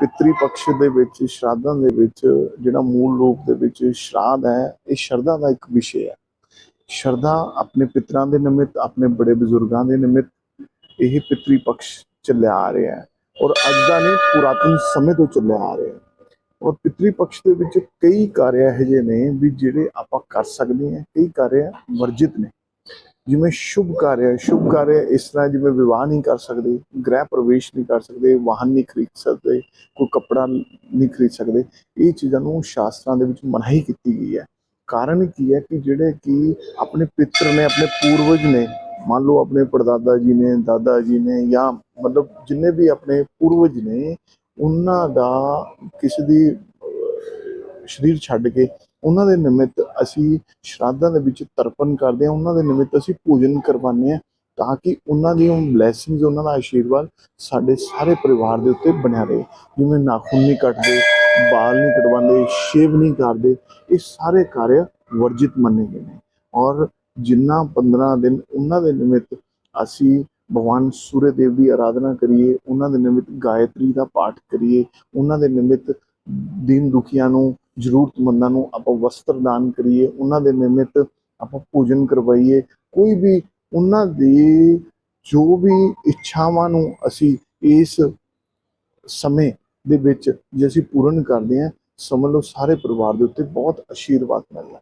ਪਿਤਰੀ ਪਕਸ਼ ਦੇ ਵਿੱਚ, ਸ਼ਰਾਧਾਂ ਦੇ ਵਿੱਚ, ਜਿਹੜਾ ਮੂਲ ਰੂਪ ਦੇ ਵਿੱਚ ਸ਼ਰਾਧ ਹੈ, ਇਹ ਸ਼ਰਧਾ ਦਾ ਇੱਕ ਵਿਸ਼ੇ ਹੈ। ਸ਼ਰਧਾ ਆਪਣੇ ਪਿਤਰਾਂ ਦੇ ਨਿਮਿਤ, ਆਪਣੇ ਬੜੇ ਬਜ਼ੁਰਗਾਂ ਦੇ ਨਿਮਿਤ ਇਹ ਪਿਤਰੀ ਪਕਸ਼ ਚੱਲਿਆ ਆ ਰਿਹਾ ਹੈ ਔਰ ਅੱਜ ਦਾ ਨਹੀਂ, ਪੁਰਾਤਨ ਸਮੇਂ ਤੋਂ ਚੱਲਿਆ ਆ ਰਿਹਾ ਹੈ। ਔਰ ਪਿਤਰੀ ਪਕਸ਼ ਦੇ ਵਿੱਚ ਕਈ ਕਾਰਿਆ ਇਹੋ ਜਿਹੇ ਨੇ ਵੀ ਜਿਹੜੇ ਆਪਾਂ ਕਰ ਸਕਦੇ ਹਾਂ, ਕਈ ਕਾਰਿਆ ਵਰਜਿਤ ਨੇ। ਜਿਵੇਂ ਸ਼ੁਭ ਕਾਰਜ ਸ਼ੁਭ ਕਾਰਜ ਇਸ ਤਰ੍ਹਾਂ ਜਿਵੇਂ ਵਿਵਾਹ ਨਹੀਂ ਕਰ ਸਕਦੇ, ਗ੍ਰਹਿ ਪ੍ਰਵੇਸ਼ ਨਹੀਂ ਕਰ ਸਕਦੇ, ਵਾਹਨ ਨਹੀਂ ਖਰੀਦ ਸਕਦੇ, ਕੋਈ ਕੱਪੜਾ ਨਹੀਂ ਖਰੀਦ ਸਕਦੇ, ਇਹ ਚੀਜ਼ਾਂ ਨੂੰ ਸ਼ਾਸਤਰਾਂ ਦੇ ਵਿੱਚ ਮਨਾਹੀ ਕੀਤੀ ਗਈ ਹੈ। ਕਾਰਨ ਕੀ ਹੈ ਕਿ ਜਿਹੜੇ ਕਿ ਆਪਣੇ ਪਿੱਤਰ ਨੇ, ਆਪਣੇ ਪੂਰਵਜ ਨੇ, ਮੰਨ ਲਓ ਆਪਣੇ ਪੜਦਾਦਾ ਜੀ ਨੇ, ਦਾਦਾ ਜੀ ਨੇ ਜਾਂ ਮਤਲਬ ਜਿੰਨੇ ਵੀ ਆਪਣੇ ਪੂਰਵਜ ਨੇ, ਉਹਨਾਂ ਦਾ ਕਿਸੇ ਦੀ ਸਰੀਰ ਛੱਡ ਕੇ ਉਹਨਾਂ ਦੇ ਨਿਮਿਤ ਅਸੀਂ ਸ਼ਰਾਧਾਂ ਦੇ ਵਿੱਚ ਤਰਪਣ ਕਰਦੇ ਹਾਂ, ਉਹਨਾਂ ਦੇ ਨਿਮਿਤ ਅਸੀਂ ਭੋਜਨ ਕਰਵਾਉਂਦੇ ਹਾਂ ਤਾਂ ਕਿ ਉਹਨਾਂ ਦੀ ਬਲੇਸਿੰਗਸ ਉਹਨਾਂ ਦਾ ਆਸ਼ੀਰਵਾਦ ਸਾਡੇ ਸਾਰੇ ਪਰਿਵਾਰ ਦੇ ਉੱਤੇ ਬਣਿਆ ਰਹੇ। ਜਿਵੇਂ ਨਾਖੂਨ ਨਹੀਂ ਕੱਟਦੇ, ਬਾਲ ਨਹੀਂ ਕਟਵਾਉਂਦੇ ਸ਼ੇਵ ਨਹੀਂ ਕਰਦੇ, ਇਹ ਸਾਰੇ ਕਾਰਜ ਵਰਜਿਤ ਮੰਨੇ ਗਏ ਨੇ। ਔਰ ਜਿੰਨਾ 15 ਦਿਨ ਉਹਨਾਂ ਦੇ ਨਿਮਿਤ ਅਸੀਂ ਭਗਵਾਨ ਸੂਰਜ ਦੇਵ ਦੀ ਆਰਾਧਨਾ ਕਰੀਏ, ਉਹਨਾਂ ਦੇ ਨਿਮਿਤ ਗਾਇਤਰੀ ਦਾ ਪਾਠ ਕਰੀਏ, ਉਹਨਾਂ ਦੇ ਨਿਮਿਤ ਦੀਨ ਦੁਖੀਆਂ ਨੂੰ ਜ਼ਰੂਰਤਮੰਦਾਂ ਨੂੰ ਆਪਾਂ ਵਸਤਰ ਦਾਨ ਕਰੀਏ, ਉਹਨਾਂ ਦੇ ਨਿਮਿਤ ਆਪਾਂ ਭੋਜਨ ਕਰਵਾਈਏ, ਕੋਈ ਵੀ ਉਹਨਾਂ ਦੀ ਜੋ ਵੀ ਇੱਛਾਵਾਂ ਨੂੰ ਅਸੀਂ ਇਸ ਸਮੇਂ ਦੇ ਵਿੱਚ ਜੇ ਅਸੀਂ ਪੂਰਨ ਕਰਦੇ ਹਾਂ, ਸਮਝ ਲਓ ਸਾਰੇ ਪਰਿਵਾਰ ਦੇ ਉੱਤੇ ਬਹੁਤ ਆਸ਼ੀਰਵਾਦ ਮਿਲਣਾ